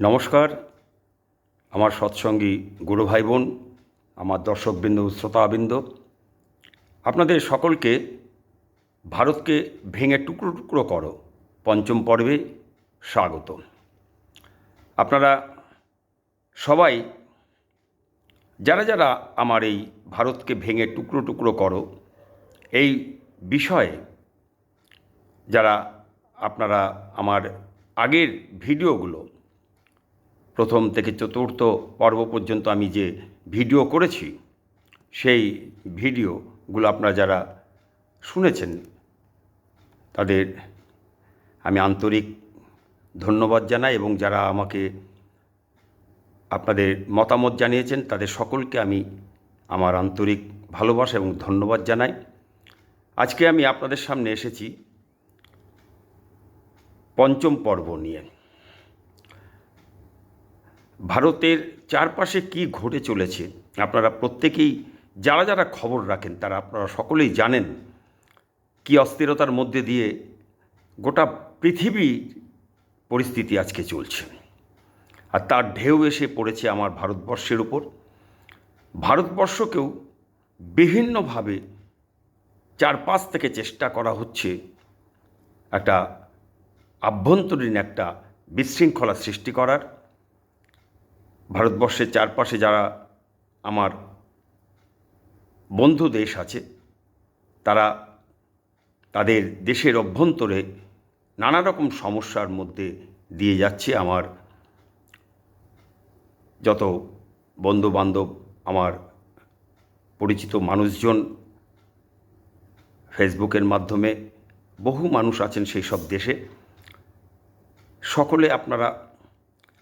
নমস্কার। আমার সৎসঙ্গী গুরু ভাই বোন আমার দর্শকবৃন্দ, শ্রোতাবৃন্দ। আপনাদের সকলকে ভারতকে ভেঙে টুকরো টুকরো করো। পঞ্চম পর্বে স্বাগত। আপনারা সবাই, যারা যারা আমার এই ভারতকে ভেঙে টুকরো টুকরো করো, এই বিষয়ে যারা আপনারা আমার আগের ভিডিওগুলো প্রথম থেকে চতুর্থ পর্ব পর্যন্ত আমি যে ভিডিও করেছি, সেই ভিডিওগুলো আপনারা যারা শুনেছেন, তাদের আমি আন্তরিক ধন্যবাদ জানাই এবং যারা আমাকে আপনাদের মতামত জানিয়েছেন, তাদের সকলকে আমি আমার আন্তরিক ভালোবাসা এবং ধন্যবাদ জানাই। আজকে আমি আপনাদের সামনে এসেছি পঞ্চম পর্ব নিয়ে। ভারতের চারপাশে কি ঘটে চলেছে, আপনারা প্রত্যেকেই যারা যারা খবর রাখেন, তারা আপনারা সকলেই জানেন কি অস্থিরতার মধ্যে দিয়ে গোটা পৃথিবীর পরিস্থিতি আজকে চলছে। আর তার ঢেউ এসে পড়েছে আমার ভারতবর্ষের উপর। ভারতবর্ষকেও বিভিন্নভাবে চারপাশ থেকে চেষ্টা করা হচ্ছে একটা আভ্যন্তরীণ একটা বিশৃঙ্খলা সৃষ্টি করার। ভারতবর্ষের চারপাশে যারা আমার বন্ধু দেশ আছে, তারা তাদের দেশের অভ্যন্তরে নানা রকম সমস্যার মধ্যে দিয়ে যাচ্ছে আমার যত বন্ধু বান্ধব আমার পরিচিত মানুষজন ফেসবুকের মাধ্যমে বহু মানুষ আছেন সেই সব দেশে। সকলে আপনারা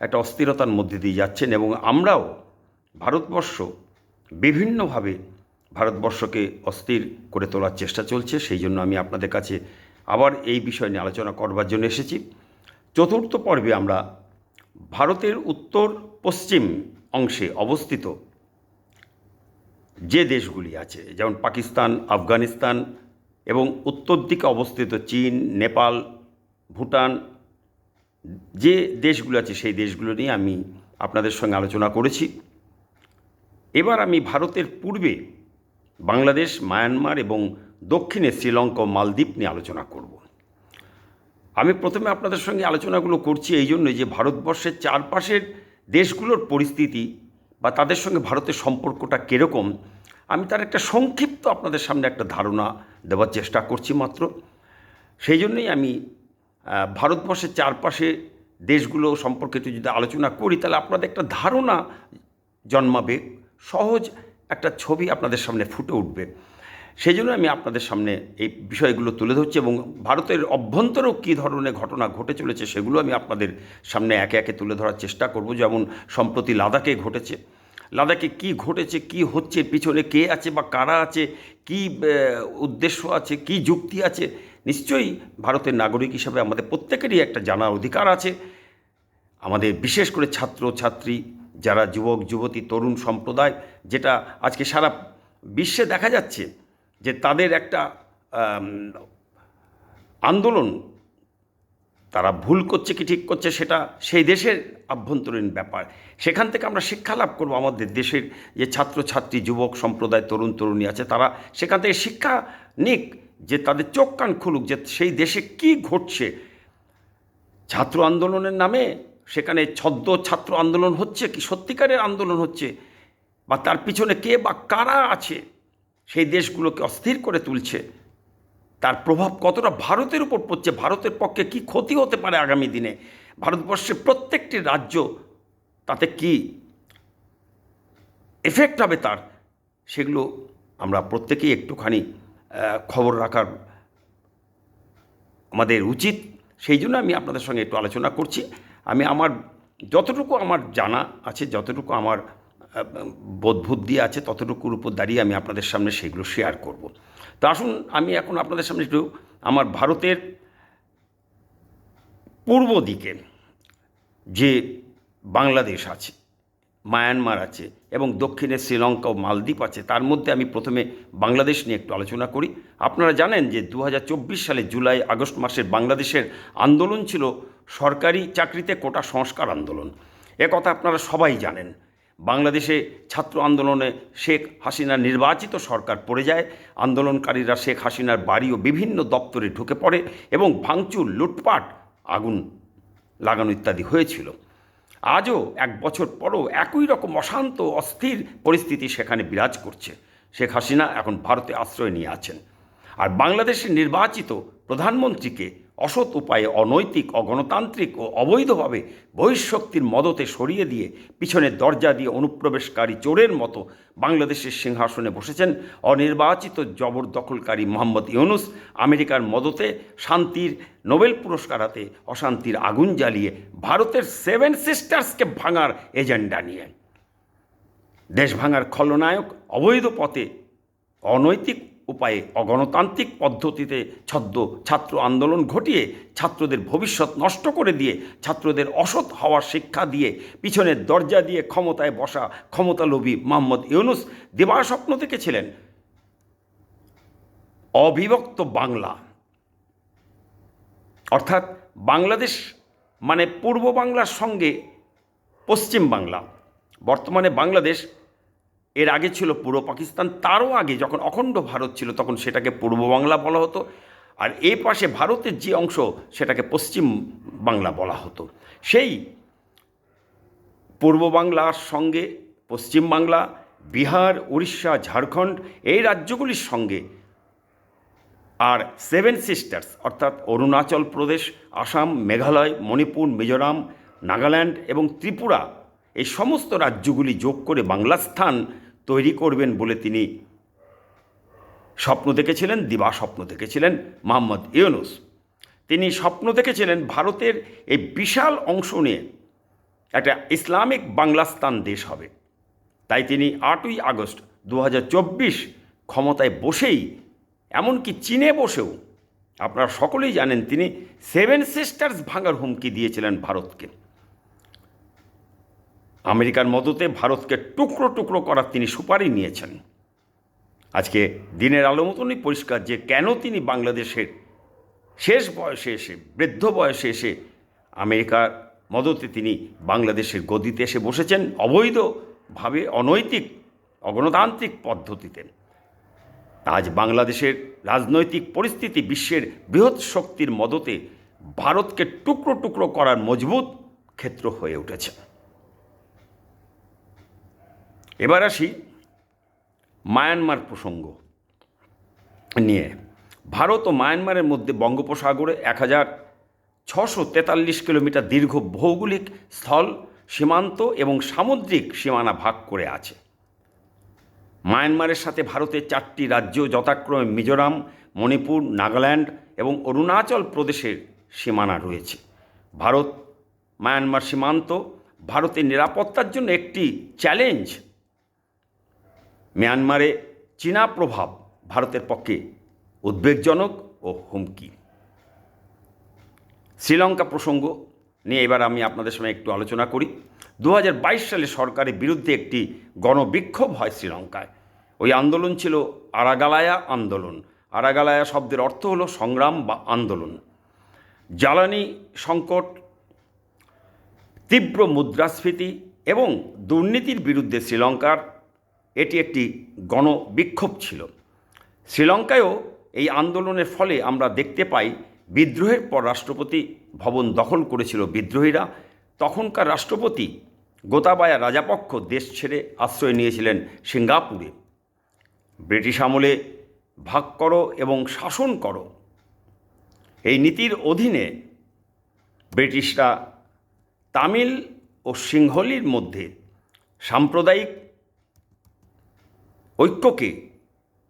একটা অস্থিরতার মধ্যে দিয়ে যাচ্ছেন এবং আমরাও ভারতবর্ষ বিভিন্নভাবে ভারতবর্ষকে অস্থির করে তোলার চেষ্টা চলছে, সেই জন্য আমি আপনাদের কাছে আবার এই বিষয় নিয়ে আলোচনা করবার জন্য এসেছি। চতুর্থ পর্বে আমরা ভারতের উত্তর পশ্চিম অংশে অবস্থিত যে দেশগুলি আছে, যেমন পাকিস্তান, আফগানিস্তান এবং উত্তর দিকে অবস্থিত চীন, নেপাল, ভুটান যে দেশগুলো আছে, সেই দেশগুলো নিয়ে আমি আপনাদের সঙ্গে আলোচনা করেছি। এবার আমি ভারতের পূর্বে বাংলাদেশ, মায়ানমার এবং দক্ষিণে শ্রীলঙ্কা ও মালদ্বীপ নিয়ে আলোচনা করব। আমি প্রথমে আপনাদের সঙ্গে আলোচনাগুলো করছি এই জন্যই যে ভারতবর্ষের চারপাশের দেশগুলোর পরিস্থিতি বা তাদের সঙ্গে ভারতের সম্পর্কটা কীরকম, আমি তার একটা সংক্ষিপ্ত আপনাদের সামনে একটা ধারণা দেওয়ার চেষ্টা করছি মাত্র। সেই জন্যই আমি ভারতবর্ষের চারপাশে দেশগুলো সম্পর্কিত যদি আলোচনা করি, তাহলে আপনাদের একটা ধারণা জন্মাবে, সহজ একটা ছবি আপনাদের সামনে ফুটে উঠবে। সেই জন্য আমি আপনাদের সামনে এই বিষয়গুলো তুলে ধরছি এবং ভারতের অভ্যন্তরেও কী ধরনের ঘটনা ঘটে চলেছে সেগুলো আমি আপনাদের সামনে একে একে তুলে ধরার চেষ্টা করব, যেমন সম্প্রতি লাদাখে ঘটেছে। লাদাখে কি ঘটেছে, কি হচ্ছে, পিছনে কে আছে বা কারা আছে, কি উদ্দেশ্য আছে, কি যুক্তি আছে নিশ্চয়ই ভারতের নাগরিক হিসাবে আমাদের প্রত্যেকেরই একটা জানার অধিকার আছে। আমাদের বিশেষ করে ছাত্র ছাত্রী যারা যুবক, যুবতী, তরুণ সম্প্রদায়, যেটা আজকে সারা বিশ্বে দেখা যাচ্ছে যে তাদের একটা আন্দোলন তারা ভুল করছে কি ঠিক করছে সেটা সেই দেশের আভ্যন্তরীণ ব্যাপার। সেখান থেকে আমরা শিক্ষা লাভ করব। আমাদের দেশের যে ছাত্রছাত্রী, যুবক সম্প্রদায়, তরুণ, তরুণী আছে, তারা সেখান থেকে শিক্ষা নিক। যে তাদের চোখ কান খুলুক, যে সেই দেশে কি ঘটছে। ছাত্র আন্দোলনের নামে সেখানে ছদ্ম ছাত্র আন্দোলন হচ্ছে কি? সত্যিকারের আন্দোলন হচ্ছে। বা তার পিছনে কে বা কারা আছে? সেই দেশগুলোকে অস্থির করে তুলছে। তার প্রভাব কতটা ভারতের উপর পড়ছে? ভারতের পক্ষে কি ক্ষতি হতে পারে আগামী দিনে? ভারতবর্ষের প্রত্যেকটি রাজ্য তাতে কি এফেক্ট হবে তার? সেগুলো আমরা প্রত্যেকেই একটুখানি খবর রাখার আমাদের উচিত। সেই জন্য আমি আপনাদের সঙ্গে একটু আলোচনা করছি। আমি আমার যতটুকু আমার জানা আছে যতটুকু আমার আহ, বোধ বুদ্ধি আছে ততটুকুর উপর দাঁড়িয়ে আমি আপনাদের সামনে সেগুলো শেয়ার করব। তো আসুন আমি এখন আপনাদের সামনে একটু আমার ভারতের পূর্ব দিকে যে বাংলাদেশ আছে মায়ানমার আছে এবং দক্ষিণে শ্রীলঙ্কা ও মালদ্বীপ আছে, তার মধ্যে আমি প্রথমে বাংলাদেশ নিয়ে একটু আলোচনা করি। আপনারা জানেন যে দু হাজার চব্বিশ সালে জুলাই, আগস্ট মাসের বাংলাদেশের আন্দোলন ছিল সরকারি চাকরিতে কোটা সংস্কার আন্দোলন। এ কথা আপনারা সবাই জানেন। বাংলাদেশে ছাত্র আন্দোলনে শেখ হাসিনার নির্বাচিত সরকার পড়ে যায়, আন্দোলনকারীরা শেখ হাসিনার বাড়ি ও বিভিন্ন দপ্তরে ঢুকে পড়ে এবং ভাঙচুর, লুটপাট, আগুন লাগানো ইত্যাদি হয়েছিল। আজও এক বছর পরও একই রকম অশান্ত, অস্থির পরিস্থিতি সেখানে বিরাজ করছে। শেখ হাসিনা এখন ভারতে আশ্রয় নিয়ে আছেন। আর বাংলাদেশের নির্বাচিত প্রধানমন্ত্রীকে অসৎ উপায়ে অনৈতিক, অগণতান্ত্রিক ও অবৈধভাবে বহিঃশক্তির মদতে সরিয়ে দিয়ে পিছনের দরজা দিয়ে অনুপ্রবেশকারী চোরের মতো বাংলাদেশের সিংহাসনে বসেছেন অনির্বাচিত জবরদখলকারী মোহাম্মদ ইউনুস আমেরিকার মদতে শান্তির নোবেল পুরস্কার হাতে অশান্তির আগুন জ্বালিয়ে ভারতের সেভেন সিস্টার্সকে ভাঙার এজেন্ডা নিয়ে। দেশ ভাঙার খলনায়ক, অবৈধ পথে অনৈতিক উপায়ে অগণতান্ত্রিক পদ্ধতিতে ছদ্ম ছাত্র আন্দোলন ঘটিয়ে ছাত্রদের ভবিষ্যৎ নষ্ট করে দিয়ে ছাত্রদের অসৎ হওয়ার শিক্ষা দিয়ে পিছনের দরজা দিয়ে ক্ষমতায় বসা ক্ষমতালোভী মোহাম্মদ ইউনুস দেবাস্বপ্ন থেকে ছিলেন অবিভক্ত বাংলা। অর্থাৎ বাংলাদেশ মানে পূর্ব বাংলার সঙ্গে পশ্চিম বাংলা। বর্তমানে বাংলাদেশ এর আগে ছিল পূর্ব পাকিস্তান, তারও আগে যখন অখণ্ড ভারত ছিল তখন সেটাকে পূর্ব বাংলা বলা হতো। আর এই পাশে ভারতের যে অংশ সেটাকে পশ্চিম বাংলা বলা হতো। সেই পূর্ব বাংলার সঙ্গে পশ্চিম বাংলা, বিহার, উড়িষ্যা, ঝাড়খণ্ড এই রাজ্যগুলির সঙ্গে আর সেভেন সিস্টার্স অর্থাৎ অরুণাচল প্রদেশ, আসাম, মেঘালয়, মণিপুর, মিজোরাম, নাগাল্যান্ড এবং ত্রিপুরা এই সমস্ত রাজ্যগুলি যোগ করে বাংলা স্থান তৈরি করবেন বলে তিনি স্বপ্ন দেখেছিলেন, দিবা স্বপ্ন দেখেছিলেন মোহাম্মদ ইউনুস। তিনি স্বপ্ন দেখেছিলেন ভারতের এই বিশাল অংশ নিয়ে একটা ইসলামিক বাংলাস্তান দেশ হবে। তাই তিনি আটই আগস্ট দু হাজার চব্বিশ ক্ষমতায় বসেই, এমনকি চীনে বসেও, আপনারা সকলেই জানেন তিনি সেভেন সিস্টার্স ভাঙার হুমকি দিয়েছিলেন ভারতকে। আমেরিকার মদতে ভারতকে টুকরো টুকরো করার তিনি সুপারি নিয়েছেন। আজকে দিনের আলো মতনই পরিষ্কার যে কেন তিনি বাংলাদেশের শেষ বয়সে এসে, বৃদ্ধ বয়সে এসে আমেরিকার মদতে তিনি বাংলাদেশের গদিতে এসে বসেছেন অবৈধভাবে অনৈতিক, অগণতান্ত্রিক পদ্ধতিতে। আজ বাংলাদেশের রাজনৈতিক পরিস্থিতি বিশ্বের বৃহৎ শক্তির মদতে ভারতকে টুকরো টুকরো করার মজবুত ক্ষেত্র হয়ে উঠেছে। এবার আসি মায়ানমার প্রসঙ্গ নিয়ে। ভারত ও মায়ানমারের মধ্যে বঙ্গোপসাগরে এক হাজার ছশো তেতাল্লিশ কিলোমিটার দীর্ঘ ভৌগোলিক স্থল, সীমান্ত এবং সামুদ্রিক সীমানা ভাগ করে আছে। মায়ানমারের সাথে ভারতের চারটি রাজ্য যথাক্রমে মিজোরাম, মণিপুর, নাগাল্যান্ড এবং অরুণাচল প্রদেশের সীমানা রয়েছে। ভারত, মায়ানমার সীমান্ত ভারতের নিরাপত্তার জন্য একটি চ্যালেঞ্জ মিয়ানমারে চীনা প্রভাব ভারতের পক্ষে উদ্বেগজনক ও হুমকি। শ্রীলঙ্কা প্রসঙ্গ নিয়ে এবার আমি আপনাদের সঙ্গে একটু আলোচনা করি। দু হাজার বাইশ সালে সরকারের বিরুদ্ধে একটি গণবিক্ষোভ হয় শ্রীলঙ্কায়। ওই আন্দোলন ছিল আরাগালায়া আন্দোলন। আরাগালায়া শব্দের অর্থ হলো সংগ্রাম বা আন্দোলন। জ্বালানি সংকট, তীব্র মুদ্রাস্ফীতি এবং দুর্নীতির বিরুদ্ধে শ্রীলঙ্কার এটি একটি গণবিক্ষোভ ছিল। শ্রীলঙ্কায়ও এই আন্দোলনের ফলে আমরা দেখতে পাই বিদ্রোহের পর রাষ্ট্রপতি ভবন দখল করেছিল বিদ্রোহীরা। তখনকার রাষ্ট্রপতি গোতাবায়া রাজাপক্ষ দেশ ছেড়ে আশ্রয় নিয়েছিলেন সিঙ্গাপুরে। ব্রিটিশ আমলে ভাগ করো এবং শাসন করো। এই নীতির অধীনে ব্রিটিশরা তামিল ও সিংহলির মধ্যে সাম্প্রদায়িক ঐক্যকে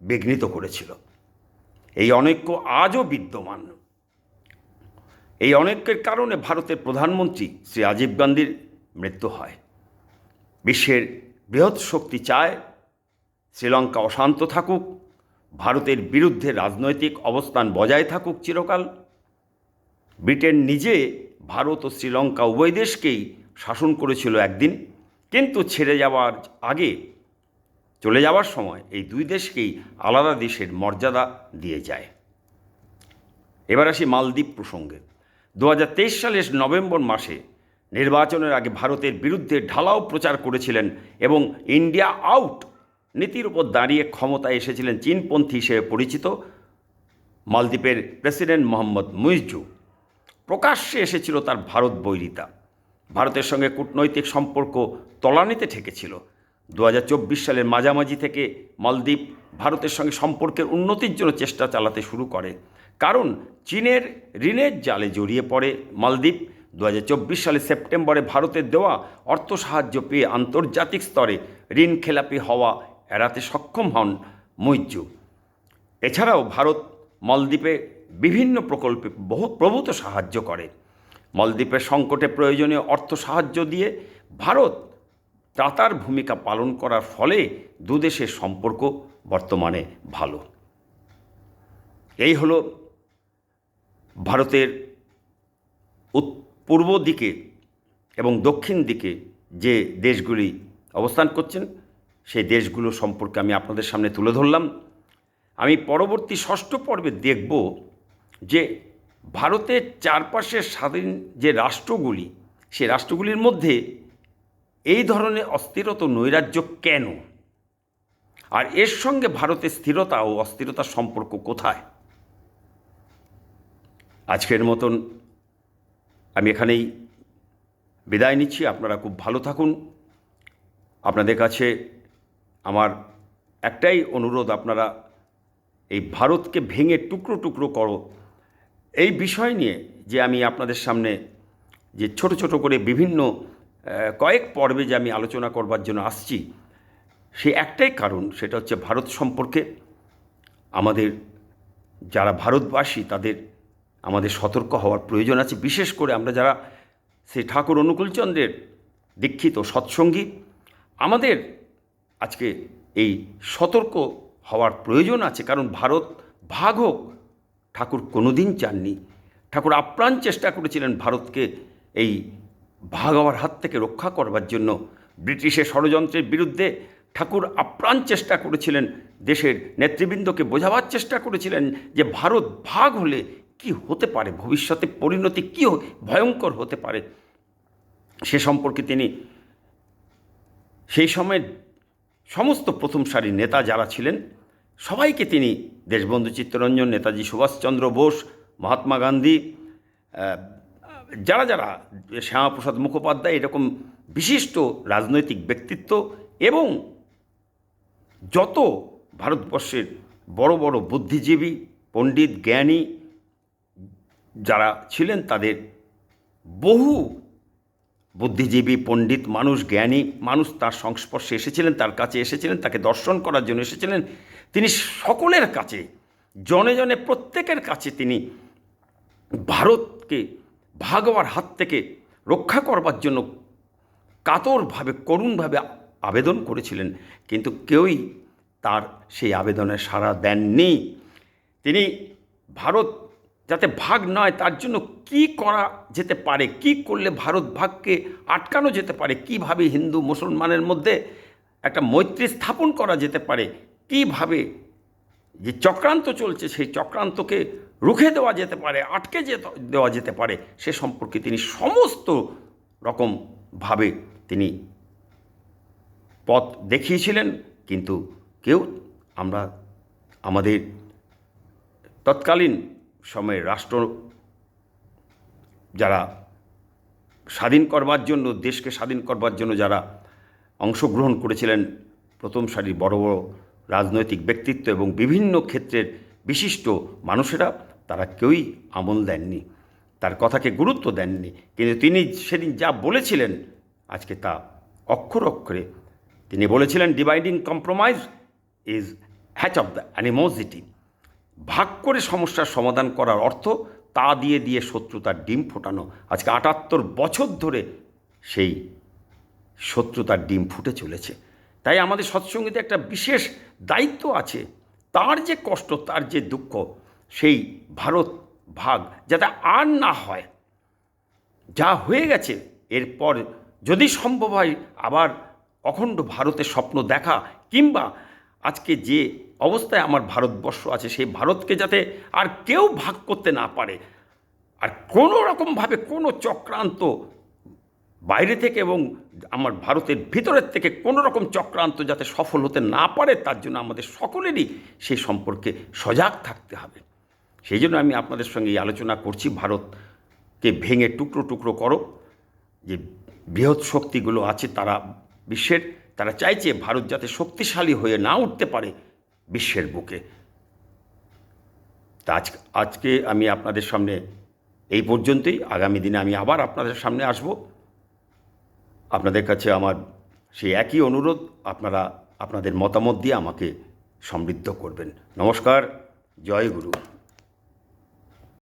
বিঘ্নিত করেছিল। এই অনৈক্য আজও বিদ্যমান। এই অনৈক্যের কারণে ভারতের প্রধানমন্ত্রী শ্রী রাজীব গান্ধীর মৃত্যু হয়। বিশ্বের বৃহৎ শক্তি চায় শ্রীলঙ্কা অশান্ত থাকুক, ভারতের বিরুদ্ধে রাজনৈতিক অবস্থান বজায় থাকুক চিরকাল। ব্রিটেন নিজে ভারত ও শ্রীলঙ্কা উভয় দেশকেই শাসন করেছিল একদিন, কিন্তু ছেড়ে যাওয়ার আগে চলে যাওয়ার সময় এই দুই দেশকেই আলাদা দেশের মর্যাদা দিয়ে যায়। এবার আসি মালদ্বীপ প্রসঙ্গে। দু হাজার তেইশ সালের নভেম্বর মাসে নির্বাচনের আগে ভারতের বিরুদ্ধে ঢালাও প্রচার করেছিলেন এবং ইন্ডিয়া আউট নীতির উপর দাঁড়িয়ে ক্ষমতায় এসেছিলেন চীনপন্থী হিসেবে পরিচিত মালদ্বীপের প্রেসিডেন্ট মোহাম্মদ মুইজু প্রকাশ্যে এসেছিল তার ভারত বৈরিতা। ভারতের সঙ্গে কূটনৈতিক সম্পর্ক তলানিতে ঠেকেছিল। দু হাজার চব্বিশ সালের মাঝামাঝি থেকে মালদ্বীপ ভারতের সঙ্গে সম্পর্কের উন্নতির জন্য চেষ্টা চালাতে শুরু করে। কারণ চীনের ঋণের জালে জড়িয়ে পড়ে মালদ্বীপ। দু হাজার চব্বিশ সালে সেপ্টেম্বরে ভারতের দেওয়া অর্থ সাহায্য পেয়ে আন্তর্জাতিক স্তরে ঋণ খেলাপি হওয়া এড়াতে সক্ষম হন মুইজ্জু এছাড়াও ভারত মালদ্বীপে বিভিন্ন প্রকল্পে বহু প্রভূত সাহায্য করে। মালদ্বীপের সংকটে প্রয়োজনীয় অর্থ সাহায্য দিয়ে ভারত ত্রাতার ভূমিকা পালন করার ফলে দুদেশের সম্পর্ক বর্তমানে ভালো। এই হলো ভারতের পূর্ব দিকে এবং দক্ষিণ দিকে যে দেশগুলি অবস্থান করছেন, সেই দেশগুলো সম্পর্কে আমি আপনাদের সামনে তুলে ধরলাম। আমি পরবর্তী ষষ্ঠ পর্বে দেখব যে ভারতের চারপাশের স্বাধীন যে রাষ্ট্রগুলি, সেই রাষ্ট্রগুলির মধ্যে এই ধরনের অস্থিরতা নৈরাজ্য কেন? আর এর সঙ্গে ভারতের স্থিরতা ও অস্থিরতার সম্পর্ক কোথায়? আজকের মতন আমি এখানেই বিদায় নিচ্ছি। আপনারা খুব ভালো থাকুন। আপনাদের কাছে আমার একটাই অনুরোধ, আপনারা এই ভারতকে ভেঙে টুকরো টুকরো করো। এই বিষয় নিয়ে যে আমি আপনাদের সামনে যে ছোট ছোট করে বিভিন্ন কয়েক পর্বে যে আমি আলোচনা করবার জন্য আসছি, সে একটাই কারণ, সেটা হচ্ছে ভারত সম্পর্কে। আমাদের যারা ভারতবাসী, তাদের আমাদের সতর্ক হওয়ার প্রয়োজন আছে। বিশেষ করে আমরা যারা সেই ঠাকুর অনুকূলচন্দ্রের দীক্ষিত সৎসঙ্গী, আমাদের আজকে এই সতর্ক হওয়ার প্রয়োজন আছে। কারণ ভারত ভাগ হোক, ঠাকুর কোনোদিন চাননি। ঠাকুর আপ্রাণ চেষ্টা করেছিলেন ভারতকে এই ভাগ হওয়ার হাত থেকে রক্ষা করবার জন্য ব্রিটিশের ষড়যন্ত্রের বিরুদ্ধে ঠাকুর আপ্রাণ চেষ্টা করেছিলেন। দেশের নেতৃবৃন্দকে বোঝাবার চেষ্টা করেছিলেন যে ভারত ভাগ হলে কি হতে পারে, ভবিষ্যতে পরিণতি কী ভয়ঙ্কর হতে পারে। সে সম্পর্কে তিনি সেই সময়ের সমস্ত প্রথম সারির নেতা যারা ছিলেন, সবাইকে তিনি দেশবন্ধু চিত্তরঞ্জন, নেতাজি সুভাষচন্দ্র বোস, মহাত্মা গান্ধী যারা যারা শ্যামাপ্রসাদ মুখোপাধ্যায় এরকম বিশিষ্ট রাজনৈতিক ব্যক্তিত্ব এবং যত ভারতবর্ষের বড় বড় বুদ্ধিজীবী, পণ্ডিত, জ্ঞানী যারা ছিলেন তাদের বহু বুদ্ধিজীবী, পণ্ডিত, মানুষ, জ্ঞানী মানুষ তার সংস্পর্শে এসেছিলেন, তার কাছে এসেছিলেন, তাকে দর্শন করার জন্য এসেছিলেন। তিনি সকলের কাছে, জনে জনে প্রত্যেকের কাছে তিনি ভারতকে ভাগ হওয়ার হাত থেকে রক্ষা করবার জন্য কাতরভাবে, করুণভাবে আবেদন করেছিলেন। কিন্তু কেউই তার সেই আবেদনে সাড়া দেননি। তিনি ভারত যাতে ভাগ নয়, তার জন্য কি করা যেতে পারে, কি করলে ভারত ভাগকে আটকানো যেতে পারে, কীভাবে হিন্দু মুসলমানের মধ্যে একটা মৈত্রী স্থাপন করা যেতে পারে, কীভাবে যে চক্রান্ত চলছে, সেই চক্রান্তকে রুখে দেওয়া যেতে পারে, আটকে যেতে দেওয়া যেতে পারে, সে সম্পর্কে তিনি সমস্ত রকমভাবে তিনি পথ দেখিয়েছিলেন, কিন্তু কেউ আমরা, আমাদের তৎকালীন সময়ে রাষ্ট্র যারা স্বাধীন করবার জন্য, দেশকে স্বাধীন করবার জন্য যারা অংশগ্রহণ করেছিলেন, প্রথম সারির বড় বড় রাজনৈতিক ব্যক্তিত্ব এবং বিভিন্ন ক্ষেত্রের বিশিষ্ট মানুষেরা তারা কেউই আমল দেননি, তার কথাকে গুরুত্ব দেননি। কিন্তু তিনি সেদিন যা বলেছিলেন, আজকে তা অক্ষর অক্ষরে তিনি বলেছিলেন dividing compromise is hatch of the animosity ভাগ করে সমস্যার সমাধান করার অর্থ তা দিয়ে দিয়ে শত্রুতার ডিম ফোটানো। আজকে আটাত্তর বছর ধরে সেই শত্রুতার ডিম ফুটে চলেছে। তাই আমাদের সৎসঙ্গীতে একটা বিশেষ দায়িত্ব আছে। তার যে কষ্ট, তার যে দুঃখ সেই ভারত ভাগ যাতে আর না হয়। যা হয়ে গেছে, এরপর যদি সম্ভব হয় আবার অখণ্ড ভারতের স্বপ্ন দেখা, কিংবা আজকে যে অবস্থায় আমার ভারতবর্ষ আছে, সেই ভারতকে যাতে আর কেউ ভাগ করতে না পারে, আর কোনো রকমভাবে কোনো চক্রান্ত বাইরে থেকে এবং আমার ভারতের ভিতরের থেকে কোনো রকম চক্রান্ত যাতে সফল হতে না পারে, তার জন্য আমাদের সকলেরই সেই সম্পর্কে সজাগ থাকতে হবে। সেই জন্য আমি আপনাদের সঙ্গে এই আলোচনা করছি। ভারতকে ভেঙে টুকরো টুকরো করো। যে বৃহৎ শক্তিগুলো আছে তারা বিশ্বের, তারা চাইছে ভারত যাতে শক্তিশালী হয়ে না উঠতে পারে বিশ্বের বুকে। তা আজ আজকে আমি আপনাদের সামনে এই পর্যন্তই। আগামী দিনে আমি আবার আপনাদের সামনে আসব। আপনাদের কাছে আমার সেই একই অনুরোধ, আপনারা আপনাদের মতামত দিয়ে আমাকে সমৃদ্ধ করবেন। নমস্কার, জয় গুরু।